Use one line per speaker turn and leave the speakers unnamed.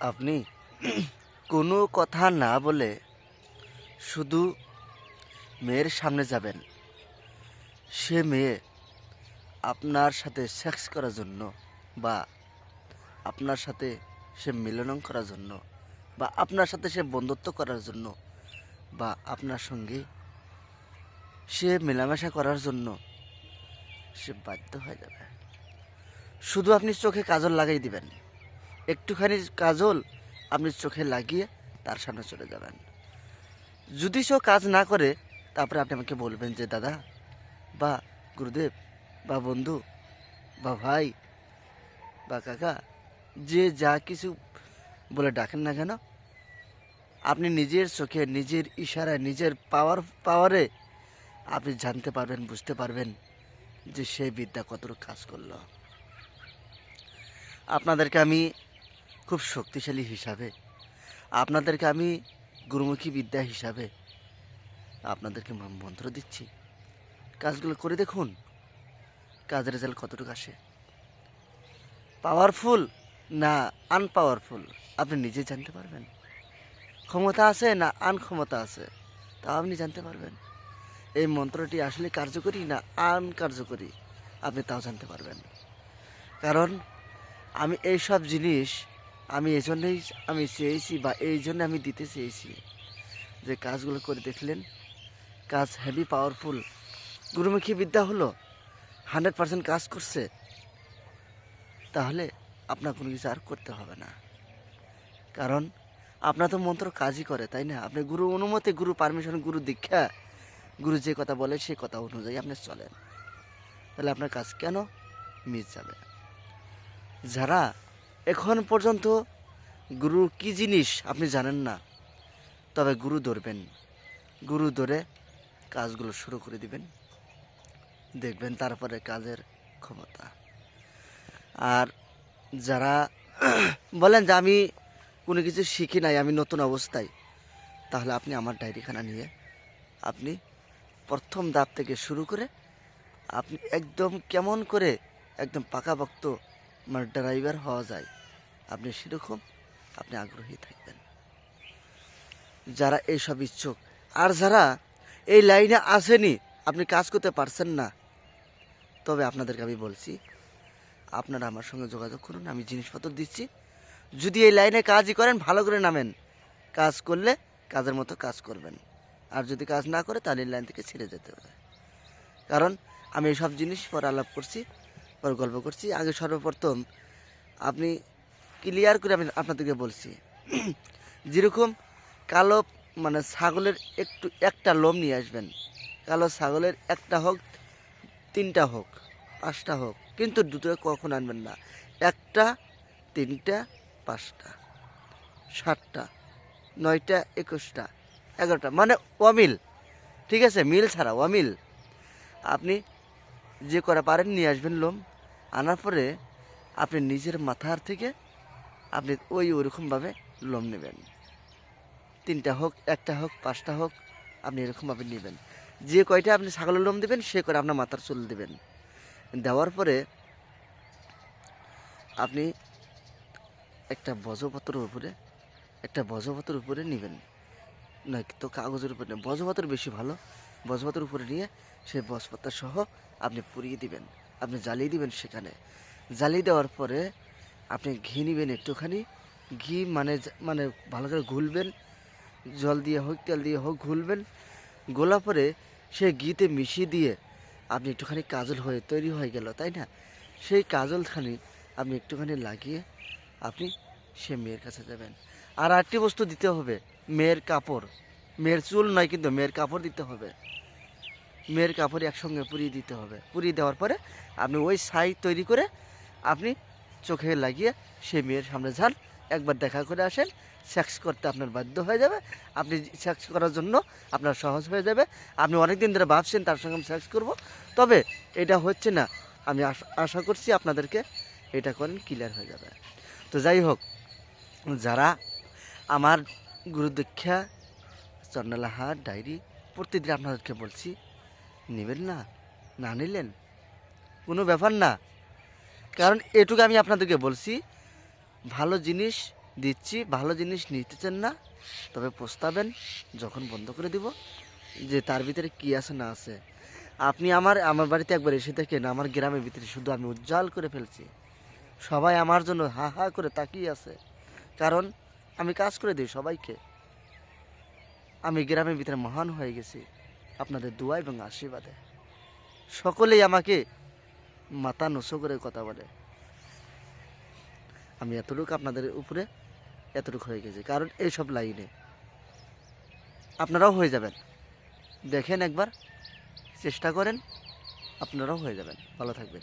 আপনি কোনো কথা না বলে শুধু মেয়ের সামনে যাবেন। সে মেয়ে আপনার সাথে সেক্স করার জন্য বা আপনার সাথে সে মিলন করার জন্য বা আপনার সাথে সে বন্ধুত্ব করার জন্য বা আপনার সঙ্গে সে মেলামেশা করার জন্য সে বাধ্য হয়ে যাবে। শুধু আপনি চোখে কাজল লাগাই দিবেন। একটুখানি কাজল আপনি চোখে লাগিয়ে তার সামনে চলে যাবেন। যদি সে কাজ না করে, তারপরে আপনি আমাকে বলবেন যে, দাদা, বা গুরুদেব, বা বন্ধু, বা ভাই, বা কাকা, যে যা কিছু বলে ডাকেন না কেন, আপনি নিজের চোখে, নিজের ইশারায়, নিজের পাওয়ার পাওয়ারে আপনি জানতে পারবেন, বুঝতে পারবেন যে সেই বিদ্যা কতটুকু কাজ করল। আপনাদেরকে আমি খুব শক্তিশালী হিসাবে। আপনাদেরকে আমি গুরুমুখী বিদ্যা হিসাবে আপনাদেরকে মন্ত্র দিচ্ছি। কাজগুলো করে দেখুন, কাজের রেজাল্ট কতটুকু আসে। পাওয়ারফুল না আনপাওয়ারফুল আপনি নিজে জানতে পারবেন। ক্ষমতা আছে না আনক্ষমতা আছে, তাও আপনি জানতে পারবেন। এই মন্ত্রটি আসলে কার্যকরী না আন কার্যকরী আপনি তাও জানতে পারবেন। কারণ আমি এই সব জিনিস আমি এই জন্যই আমি চেয়েছি বা এই জন্য আমি দিতে চেয়েছি। যে কাজগুলো করে দেখলেন, কাজ হেভি পাওয়ারফুল গুরুমুখী বিদ্যা হলো হান্ড্রেড পার্সেন্ট কাজ করছে, তাহলে আপনার কোনো কিছু আর করতে হবে না। কারণ আপনার তো মন্ত্র কাজই করে, তাই না? আপনি গুরু অনুমতি, গুরু পারমিশন গুরু দীক্ষা, গুরু যে কথা বলে সেই কথা অনুযায়ী আপনি চলেন। তাহলে আপনার কাজ কেন মিস যাবে? যারা এখন পর্যন্ত গুরু কি জিনিস আপনি জানেন না? তবে গুরু ধরবেন। গুরু ধরে কাজগুলো শুরু করে দিবেন। দেখবেন তারপরে কাজের ক্ষমতা। আর যারা বলেন যে আমি কোনো কিছু শিখি নাই, আমি নতুন অবস্থায়, তাহলে আপনি আমার ডায়েরিখানা নিয়ে আপনি প্রথম ধাপ থেকে শুরু করে আপনি একদম কেমন করে একদম মানে ড্রাইভার হওয়া যায়। আপনি সেরকম আপনি আগ্রহী থাকবেন। যারা এইসব ইচ্ছুক, আর যারা এই লাইনে আসেনি, আপনি কাজ করতে পারছেন না, তবে আপনাদেরকে আমি বলছি, আপনারা আমার সঙ্গে যোগাযোগ করুন, আমি জিনিসপত্র দিচ্ছি। যদি এই লাইনে কাজই করেন, ভালো করে নামেন। কাজ করলে কাজের মতো কাজ করবেন। আর যদি কাজ না করে, তাহলে লাইন থেকে ছেড়ে যেতে হবে। কারণ আমি এই সব জিনিস পরে আলাপ করছি। পরে গল্প করছি। আগে সর্বপ্রথম আপনি ক্লিয়ার করে আমি আপনাদেরকে বলছি। যেরকম কালো মানে ছাগলের একটু একটা লোম নিয়ে আসবেন। কালো ছাগলের একটা হোক, তিনটা হোক, পাঁচটা হোক, কিন্তু দুটো কখন আনবেন না। একটা, তিনটা, পাঁচটা, সাতটা, নয়টা, একুশটা, এগারোটা মানে অমিল। ঠিক আছে? মিল ছাড়া অমিল। আপনি যে করা পারেন নিয়ে আসবেন লোম। আনার পরে আপনি নিজের মাথার থেকে আপনি ওই ওরকমভাবে লোম নেবেন। তিনটা হোক, একটা হোক, পাঁচটা হোক, আপনি এরকমভাবে নেবেন। যে কয়টা আপনি ছাগলের লোম দেবেন, সে করে আপনার মাথার চুল দেবেন। দেওয়ার পরে আপনি একটা বজপত্রের উপরে, একটা বজপত্রের উপরে নেবেন। না তো কাগজের উপরে বজপত্র বেশি ভালো। বজপত্রের উপরে নিয়ে সেই বজপত্র সহ আপনি পুড়িয়ে দিবেন। আপনি জ্বালিয়ে দিবেন সেখানে। জ্বালিয়ে দেওয়ার পরে আপনি ঘি নেবেন একটুখানি। ঘি মানে মানে ভালো করে ঘুলবেন। জল দিয়ে হোক, তেল দিয়ে হোক, ঘুলবেন। গোলা পরে সে ঘিতে মিশিয়ে দিয়ে আপনি একটুখানি কাজল হয়ে তৈরি হয়ে গেল, তাই না? সেই কাজলখানি আপনি একটুখানি লাগিয়ে আপনি সে মেয়ের কাছে যাবেন আর আরেকটি বস্তু দিতে হবে, মেয়ের কাপড়। মেয়ের চুল নয় কিন্তু মেয়ের কাপড় দিতে হবে। মেয়ের কাপড় একসঙ্গে পুড়িয়ে দিতে হবে। পুড়িয়ে দেওয়ার পরে আপনি ওই ছাই তৈরি করে আপনি চোখে লাগিয়ে সে মেয়ের সামনে যান। একবার দেখা করে আসেন। সেক্স করতে আপনার বাধ্য হয়ে যাবে। আপনি সেক্স করার জন্য আপনার সহজ হয়ে যাবে। আপনি অনেক দিন ধরে ভাবছেন তার সঙ্গে আমি সেক্স করব। তবে এটা হচ্ছে না। আমি আশা- আশা করছি আপনাদেরকে এটা করেন ক্লিয়ার হয়ে যাবে। তো যাই হোক, যারা আমার গুরুদীক্ষা চন্ডালাহার ডায়েরি প্রতিদিন আপনাদেরকে বলছি নেবেন না? না নিলেন? কোনো ব্যাপার না। কারণ এটুকু আমি আপনাদেরকে বলছি, ভালো জিনিস দিচ্ছি, ভালো জিনিস নিতেছেন না, তবে প্রস্তাবেন যখন বন্ধ করে দিব, যে তার ভিতরে কি আছে না আছে। আপনি আমার আমার বাড়িতে একবার এসে দেখেন, আমার গ্রামের ভিতরে শুধু আমি উজ্জ্বল করে ফেলছি। সবাই আমার জন্য হা হা করে তাকিয়ে আছে। কারণ আমি কাজ করে দিই সবাইকে। আমি গ্রামের ভিতরে মহান হয়ে গেছি। আপনাদের দোয়া এবং আশীর্বাদে। সকলেই আমাকে মাথা নসো করে কথা বলে। আমি এতটুকু আপনাদের উপরে এতটুকু হয়ে গেছি, কারণ এইসব লাইনে আপনারাও হয়ে যাবেন। দেখেন একবার, চেষ্টা করেন, আপনারাও হয়ে যাবেন। ভালো থাকবেন।